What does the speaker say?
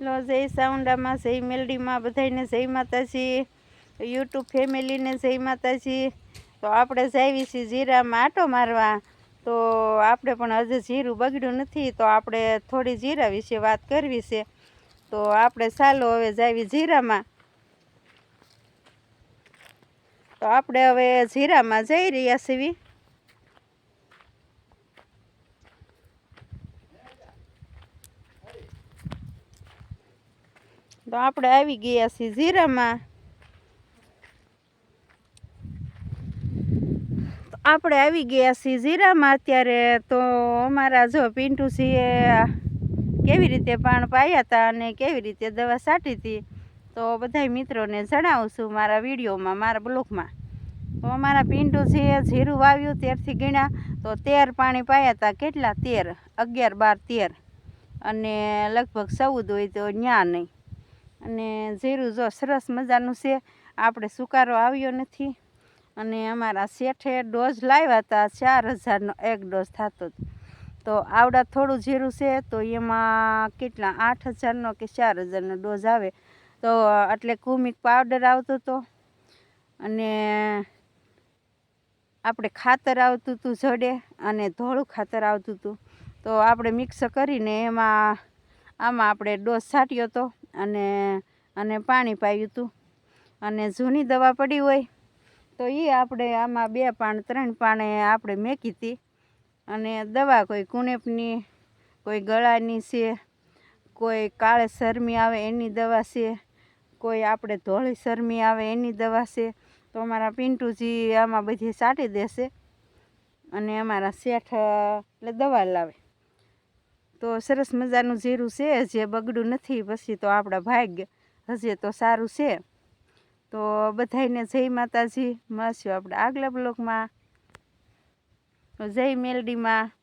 લો, જય સાઉન્ડામાં જય મેલડીમાં બધાને જય માતાજી. યુટ્યુબ ફેમિલીને જય માતાજી. તો આપણે જાવી છીએ જીરામાં આટો મારવા. તો આપણે પણ હજુ જીરું બગડ્યું નથી, તો આપણે થોડી જીરા વિશે વાત કરવી છે. તો આપણે ચાલો હવે જાવી જીરામાં. તો આપણે હવે જીરામાં જઈ રહ્યા છીએ. તો આપણે આવી ગયા છીએ જીરામાં આપણે આવી ગયા છીએ જીરામાં અત્યારે તો અમારા જો પિન્ટુસિંહે કેવી રીતે પાણ પાયા હતા અને કેવી રીતે દવા છાંટી હતી તો બધાય મિત્રોને જણાવું છું મારા વિડીયોમાં, મારા બ્લોગમાં. તો અમારા પિન્ટુસિંહે જીરું વાવ્યું તેરથી ગીણ્યા તો તેર પાણી પાયા હતા કેટલા? તેર. અગિયાર બાર તેર. અને લગભગ ચૌદ હોય તો ન્યા નહીં. અને જીરું જો સરસ મજાનું છે. આપણે સુકારો આવ્યો નથી. અને અમારા શેઠે ડોઝ લાવ્યા હતા, ચાર હજારનો એક ડોઝ થતો તો આવડા થોડું જીરું છે, તો એમાં કેટલા? આઠ હજારનો કે ચાર હજારનો ડોઝ આવે. તો એટલે કુમિક પાવડર આવતો હતો અને આપણે ખાતર આવતું હતું જડે, અને ધોળું ખાતર આવતું હતું તો આપણે મિક્સ કરીને એમાં, આમાં આપણે ડોઝ છાંટ્યો હતો અને અને પાણી પાયું હતું અને જૂની દવા પડી હોય, તો એ આપણે આમાં બે પાણ, ત્રણ પાણે આપણે મેકી હતી અને દવા કોઈ કુણેપની, કોઈ ગળાની છે, કોઈ કાળે શરમી આવે એની દવા છે, કોઈ આપણે ધોળી શરમી આવે એની દવા છે, તો અમારા પિન્ટુજી આમાં બધી સાટી દેશે અને અમારા શેઠ, એટલે દવા લાવે. તો સરસ મજાનું જીરું છે જે બગડું નથી, પછી તો આપણા ભાગ્ય હજી તો સારું છે. તો બધાયને જય માતાજી. મળશું આપણે આગલા બ્લોકમાં જય મેલડીમાં.